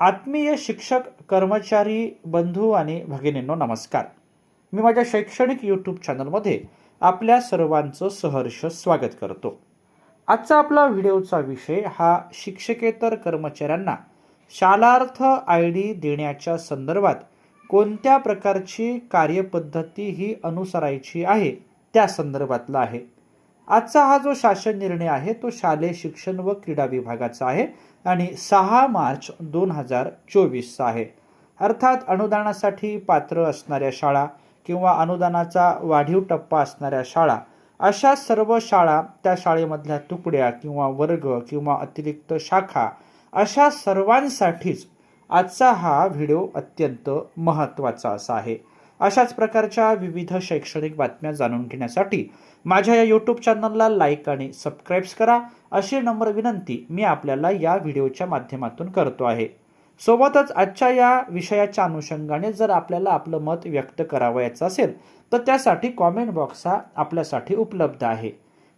आत्मीय शिक्षक कर्मचारी बंधू आणि भगिनींनो नमस्कार. मी माझ्या शैक्षणिक यूट्यूब चॅनलमध्ये आपल्या सर्वांचं सहर्ष स्वागत करतो. आजचा आपला व्हिडिओचा विषय हा शिक्षकेतर कर्मचाऱ्यांना शालार्थ आय डी देण्याच्या संदर्भात कोणत्या प्रकारची कार्यपद्धती ही अनुसरायची आहे त्या संदर्भातला आहे. आजचा हा जो शासन निर्णय आहे तो शालेय शिक्षण व क्रीडा विभागाचा आहे आणि सहा मार्च दोन हजार चोवीसचा आहे. अर्थात अनुदानासाठी पात्र असणाऱ्या शाळा किंवा अनुदानाचा वाढीव टप्पा असणाऱ्या शाळा अशा सर्व शाळा त्या शाळेमधल्या तुकड्या किंवा वर्ग किंवा अतिरिक्त शाखा अशा सर्वांसाठीच आजचा हा व्हिडिओ अत्यंत महत्त्वाचा असा आहे. अशाच प्रकारच्या विविध शैक्षणिक बातम्या जाणून घेण्यासाठी माझ्या या यूट्यूब चॅनलला लाईक आणि सबस्क्राईब्स करा. अशी नम्र विनंती मी आपल्याला या व्हिडिओच्या माध्यमातून करतो आहे. सोबतच आजच्या या विषयाच्या अनुषंगाने जर आपल्याला आपलं मत व्यक्त करावयाचं असेल तर त्यासाठी कॉमेंट बॉक्स हा आपल्यासाठी उपलब्ध आहे.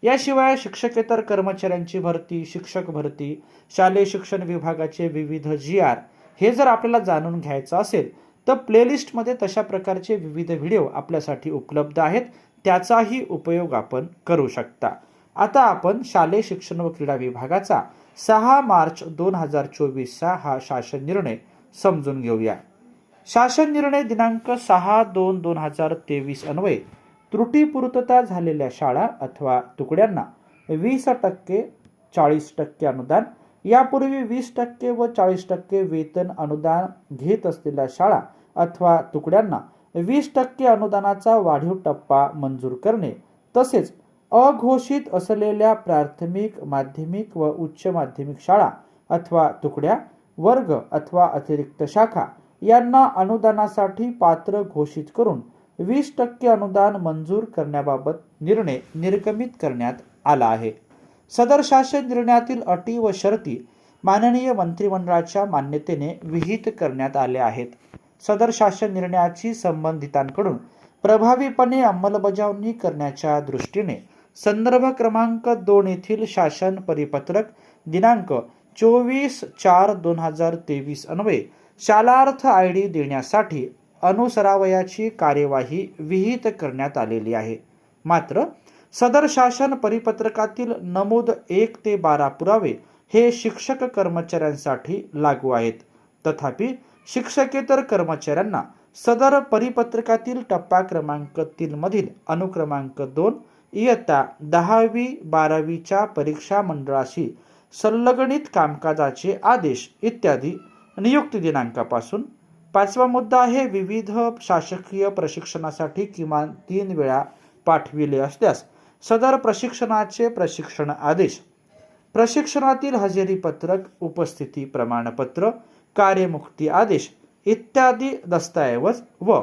याशिवाय शिक्षकेतर कर्मचाऱ्यांची भरती शिक्षक भरती शालेय शिक्षण विभागाचे विविध जी आर हे जर आपल्याला जाणून घ्यायचं असेल तर प्लेलिस्टमध्ये तशा प्रकारचे विविध व्हिडिओ आपल्यासाठी उपलब्ध आहेत. त्याचाही उपयोग आपण करू शकता. आता आपण शालेय शिक्षण व क्रीडा विभागाचा सहा मार्च दोन हजार चोवीसचा हा शासन निर्णय समजून घेऊया. शासन निर्णय दिनांक सहा दोन दोन हजार तेवीस अन्वये त्रुटीपूर्तता झालेल्या शाळा अथवा तुकड्यांना वीस टक्के चाळीस टक्के अनुदान यापूर्वी वीस टक्के व चाळीस टक्के वेतन अनुदान घेत असलेल्या शाळा अथवा तुकड्यांना वीस टक्के अनुदानाचा वाढीव टप्पा मंजूर करणे तसेच अघोषित असलेल्या प्राथमिक माध्यमिक व उच्च माध्यमिक शाळा अथवा तुकड्या वर्ग अथवा अतिरिक्त शाखा यांना अनुदानासाठी पात्र घोषित करून वीस टक्के अनुदान मंजूर करण्याबाबत निर्णय निर्गमित करण्यात आला आहे. सदर शासन निर्णयातील अटी व शर्ती माननीय मंत्रिमंडळाच्या मान्यतेने विहित करण्यात आल्या आहेत. सदर शासन निर्णयाची संबंधितांकडून प्रभावीपणे अंमलबजावणी करण्याच्या दृष्टीने संदर्भ क्रमांक दोन येथील शासन परिपत्रक दिनांक चोवीस चार दोन हजार तेवीस अन्वये शालार्थ आय डी देण्यासाठी अनुसरावयाची कार्यवाही विहित करण्यात आलेली आहे. मात्र सदर शासन परिपत्रकातील नमूद एक ते बारा पुरावे हे शिक्षक कर्मचाऱ्यांसाठी लागू आहेत. तथापि शिक्षकेतर कर्मचाऱ्यांना सदर परिपत्रकातील टप्पा क्रमांक तीन मधील अनुक्रमांक दोन इयत्ता दहावी बारावीच्या परीक्षा मंडळाशी संलग्नित कामकाजाचे आदेश इत्यादी नियुक्ती दिनांकापासून. पाचवा मुद्दा आहे विविध शासकीय प्रशिक्षणासाठी किमान तीन वेळा पाठविले असल्यास सदर प्रशिक्षणाचे प्रशिक्षण आदेश. प्रशिक्षणातील हजेरी पत्रक उपस्थिती प्रमाणपत्र कार्यमुक्ती आदेश इत्यादी दस्तऐवज व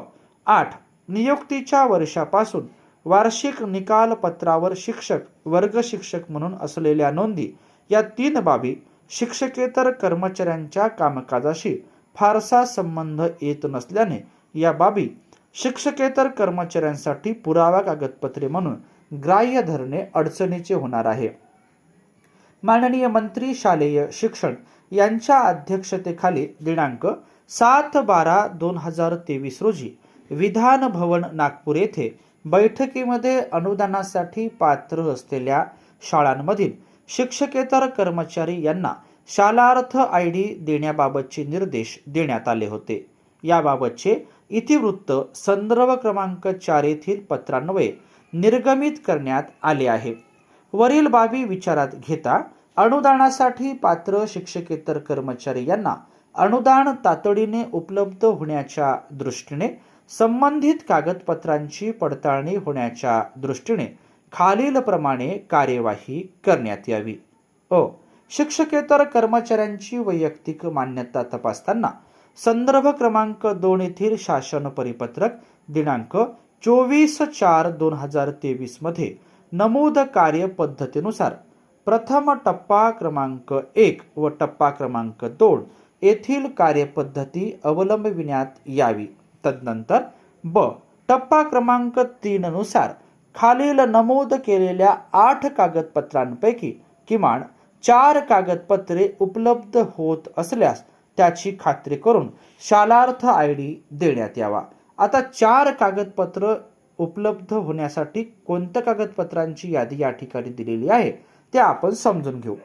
आठ नियुक्तीच्या वर्षापासून वार्षिक निकाल पत्रावर शिक्षक वर्ग शिक्षक म्हणून असलेल्या नोंदी या तीन बाबी शिक्षकेतर कर्मचाऱ्यांच्या कामकाजाशी फारसा संबंध येत नसल्याने या बाबी शिक्षकेतर कर्मचाऱ्यांसाठी पुरावा कागदपत्रे म्हणून ग्राह्य धरणे अडचणीचे होणार आहे. माननीय मंत्री शालेय शिक्षण यांच्या अध्यक्षतेखाली दिनांक सात बारा दोन हजार तेवीस रोजी विधान भवन नागपूर येथे बैठकीमध्ये अनुदानासाठी पात्र असलेल्या शाळांमधील शिक्षकेतर कर्मचारी यांना शालार्थ आय डी देण्याबाबतचे निर्देश देण्यात आले होते. याबाबतचे इतिवृत्त संदर्भ क्रमांक चार येथील पत्रान्वये निर्गमित करण्यात आले आहे. वरील बाबी विचारात घेता अनुदानासाठी पात्र शिक्षकेतर कर्मचारी यांना अनुदान तातडीने उपलब्ध होण्याच्या दृष्टीने संबंधित कागदपत्रांची पडताळणी होण्याच्या दृष्टीने खालीलप्रमाणे कार्यवाही करण्यात यावी. अ. शिक्षकेतर कर्मचाऱ्यांची वैयक्तिक मान्यता तपासताना संदर्भ क्रमांक दोन येथील शासन परिपत्रक दिनांक चोवीस चार दोन हजार तेवीसमध्ये नमूद कार्यपद्धतीनुसार प्रथम टप्पा क्रमांक एक व टप्पा क्रमांक दोन येथील कार्यपद्धती अवलंबविण्यात यावी. तदनंतर ब टप्पा क्रमांक तीननुसार खालील नमूद केलेल्या आठ कागदपत्रांपैकी किमान चार कागदपत्रे उपलब्ध होत असल्यास त्याची खात्री करून शालार्थ आय डी देण्यात यावा. आता चार कागदपत्र उपलब्ध होण्यासाठी कोणत्या कागदपत्रांची यादी या ठिकाणी दिलेली आहे ते आपण समजून घेऊ.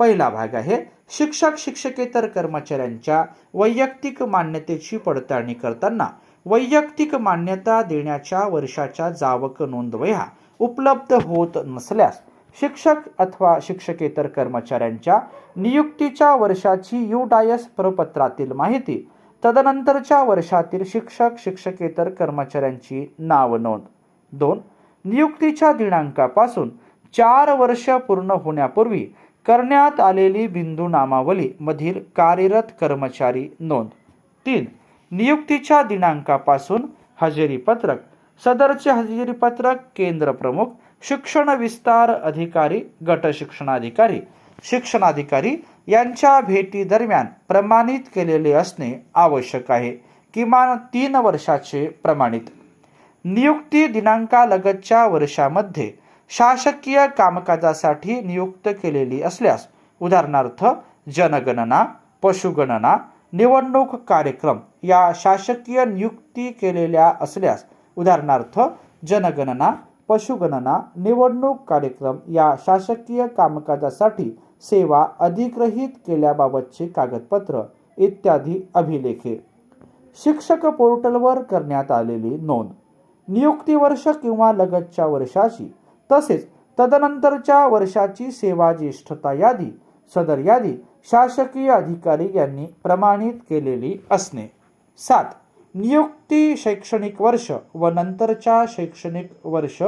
पहिला भाग आहे शिक्षक शिक्षकेतर कर्मचाऱ्यांच्या वैयक्तिक मान्यतेची पडताळणी करताना वैयक्तिक मान्यता देण्याच्या वर्षाच्या जावक नोंदवह्या उपलब्ध होत नसल्यास शिक्षक अथवा शिक्षकेतर कर्मचाऱ्यांच्या नियुक्तीच्या वर्षाची यू डायस प्रपत्रातील माहिती तदनंतरच्या वर्षातील शिक्षक शिक्षकेतर कर्मचाऱ्यांची नाव नोंद. दोन नियुक्तीच्या दिनांकापासून चार वर्ष पूर्ण होण्यापूर्वी करण्यात आलेली बिंदू नामावली मधील कार्यरत कर्मचारी नोंद. तीन नियुक्तीच्या दिनांकापासून हजेरी पत्रक सदरचे हजेरी पत्रक केंद्र प्रमुख शिक्षण विस्तार अधिकारी गट शिक्षणाधिकारी शिक्षणाधिकारी यांच्या भेटी दरम्यान प्रमाणित केलेले असणे आवश्यक आहे. किमान तीन वर्षाचे प्रमाणित. नियुक्ती दिनांकालगतच्या वर्षामध्ये शासकीय कामकाजासाठी नियुक्त केलेली असल्यास उदाहरणार्थ जनगणना पशुगणना निवडणूक कार्यक्रम या शासकीय नियुक्ती केलेल्या असल्यास उदाहरणार्थ जनगणना पशुगणना निवडणूक कार्यक्रम या शासकीय कामकाजासाठी सेवा अधिग्रहित केल्याबाबतचे कागदपत्र इत्यादी अभिलेखे. शिक्षक पोर्टलवर करण्यात आलेली नोंद. नियुक्ती वर्ष किंवा लगतच्या वर्षाची तसेच तदनंतरच्या वर्षाची सेवा ज्येष्ठता यादी सदर यादी शासकीय अधिकारी यांनी प्रमाणित केलेली असणे. सात. नियुक्ती शैक्षणिक वर्ष व नंतरच्या शैक्षणिक वर्ष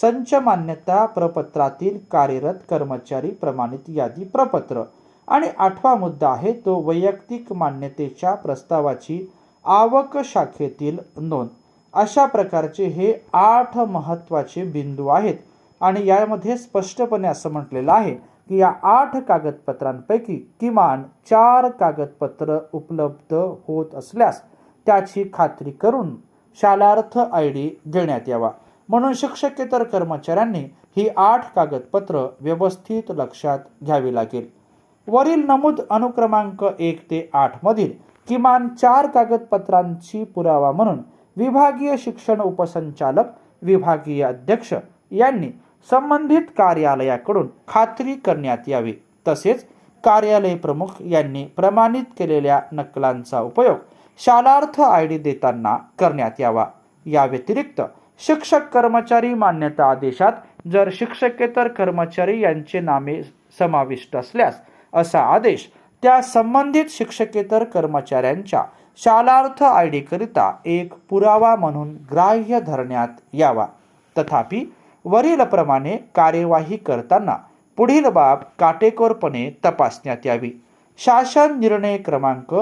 संच मान्यता प्रपत्रातील कार्यरत कर्मचारी प्रमाणित यादी प्रपत्र. आणि आठवा मुद्दा आहे तो वैयक्तिक मान्यतेच्या प्रस्तावाची आवक शाखेतील नोंद. अशा प्रकारचे हे आठ महत्त्वाचे बिंदू आहेत आणि यामध्ये स्पष्टपणे असं म्हटलेलं आहे की या आठ कागदपत्रांपैकी किमान चार कागदपत्र उपलब्ध होत असल्यास त्याची खात्री करून शालार्थ आय डी देण्यात यावा. म्हणून शिक्षकेतर कर्मचाऱ्यांनी ही आठ कागदपत्र व्यवस्थित लक्षात घ्यावी लागेल. वरील नमूद अनुक्रमांक एक ते आठ मधील किमान चार कागदपत्रांची पुरावा म्हणून विभागीय शिक्षण उपसंचालक विभागीय अध्यक्ष यांनी संबंधित कार्यालयाकडून खात्री करण्यात यावी. तसेच कार्यालय प्रमुख यांनी प्रमाणित केलेल्या नकलांचा उपयोग शालार्थ आय डी देताना करण्यात यावा. या व्यतिरिक्त शिक्षक कर्मचारी मान्यता आदेशात जर शिक्षकेतर कर्मचारी यांचे नामे समाविष्ट असल्यास असा आदेश त्या संबंधित शिक्षकेतर कर्मचाऱ्यांच्या शालार्थ आय डीकरिता एक पुरावा म्हणून ग्राह्य धरण्यात यावा. तथापि वरीलप्रमाणे कार्यवाही करताना पुढील बाब काटेकोरपणे तपासण्यात यावी. शासन निर्णय क्रमांक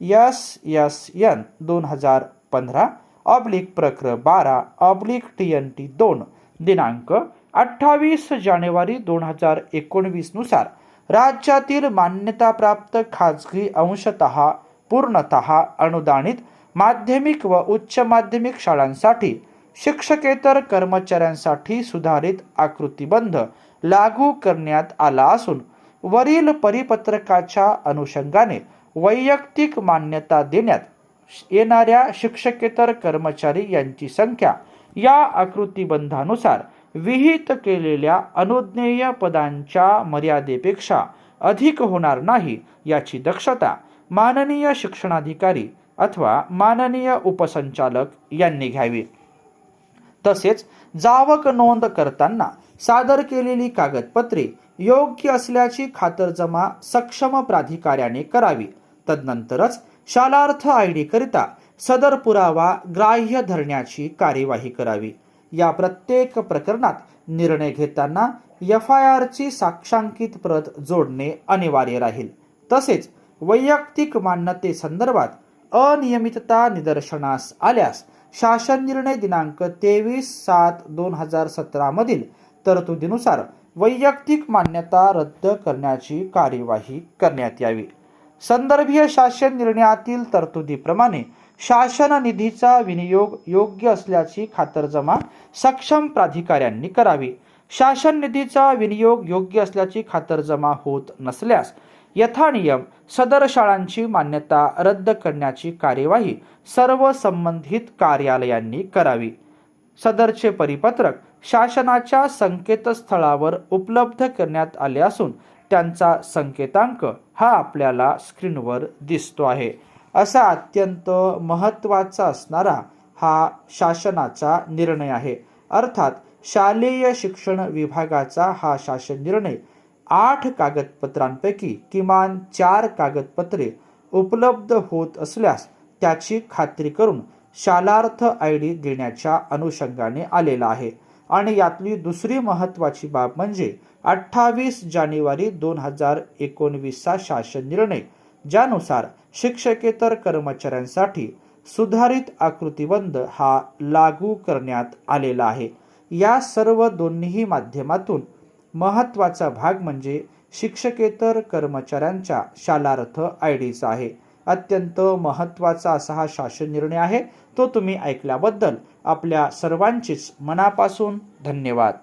यस यस यन दोन हजार पंधरा ऑब्लिक प्रक्र बारा ऑब्लिक टी एन टी दोन दिनांक अठ्ठावीस जानेवारी दोन हजार एकोणवीसनुसार राज्यातील मान्यताप्राप्त खाजगी अंशतः पूर्णतः अनुदानित माध्यमिक व उच्च माध्यमिक शाळांसाठी शिक्षकेतर कर्मचाऱ्यांसाठी सुधारित आकृतीबंध लागू करण्यात आला असून वरील परिपत्रकाच्या अनुषंगाने वैयक्तिक मान्यता देण्यात येणाऱ्या शिक्षकेतर कर्मचारी यांची संख्या या आकृतीबंधानुसार विहित केलेल्या अनुज्ञेय पदांच्या मर्यादेपेक्षा अधिक होणार नाही याची दक्षता माननीय शिक्षणाधिकारी अथवा माननीय उपसंचालक यांनी घ्यावी. तसेच जावक नोंद करताना सादर केलेली कागदपत्रे योग्य असल्याची खातरजमा सक्षम प्राधिकाऱ्याने करावी. तदनंतरच शालार्थ आय डी करिता सदर पुरावा ग्राह्य धरण्याची कार्यवाही करावी. या प्रत्येक प्रकरणात निर्णय घेताना एफ आय आरची साक्षांकित प्रत जोडणे अनिवार्य राहील. तसेच वैयक्तिक मान्यतेसंदर्भात अनियमितता निदर्शनास आल्यास शासन निर्णय दिनांक तेवीस सात दोन हजार सतरामधील तरतुदीनुसार वैयक्तिक मान्यता रद्द करण्याची कार्यवाही करण्यात यावी. संदर्भीय शासन निर्णयातील तरतुदीप्रमाणे शासन निधीचा विनियोग योग्य असल्याची खातरजमा सक्षम प्राधिकाऱ्यांनी करावी. शासन निधीचा विनियोग योग्य असल्याची खातरजमा होत नसल्यास यथानियम सदर शाळांची मान्यता रद्द करण्याची कार्यवाही सर्व संबंधित कार्यालयांनी करावी. सदरचे परिपत्रक शासनाच्या संकेतस्थळावर उपलब्ध करण्यात आले असून त्यांचा संकेतांक हा आपल्याला स्क्रीनवर दिसतो आहे. असा अत्यंत महत्त्वाचा असणारा हा शासनाचा निर्णय आहे. अर्थात शालेय शिक्षण विभागाचा हा शासन निर्णय आठ कागदपत्रांपैकी किमान चार कागदपत्रे उपलब्ध होत असल्यास त्याची खात्री करून शालार्थ आय डी देण्याच्या अनुषंगाने आलेला आहे. आणि यातली दुसरी महत्त्वाची बाब म्हणजे अठ्ठावीस जानेवारी दोन हजार एकोणवीसचा शासन निर्णय ज्यानुसार शिक्षकेतर कर्मचाऱ्यांसाठी सुधारित आकृतीबंध हा लागू करण्यात आलेला आहे. या सर्व दोन्हीही माध्यमातून महत्त्वाचा भाग म्हणजे शिक्षकेतर कर्मचाऱ्यांच्या शालार्थ आय डीचा आहे. अत्यंत महत्त्वाचा असा हा शासन निर्णय आहे तो तुम्ही ऐकल्याबद्दल आपल्या सर्वांचीच मनापासून धन्यवाद.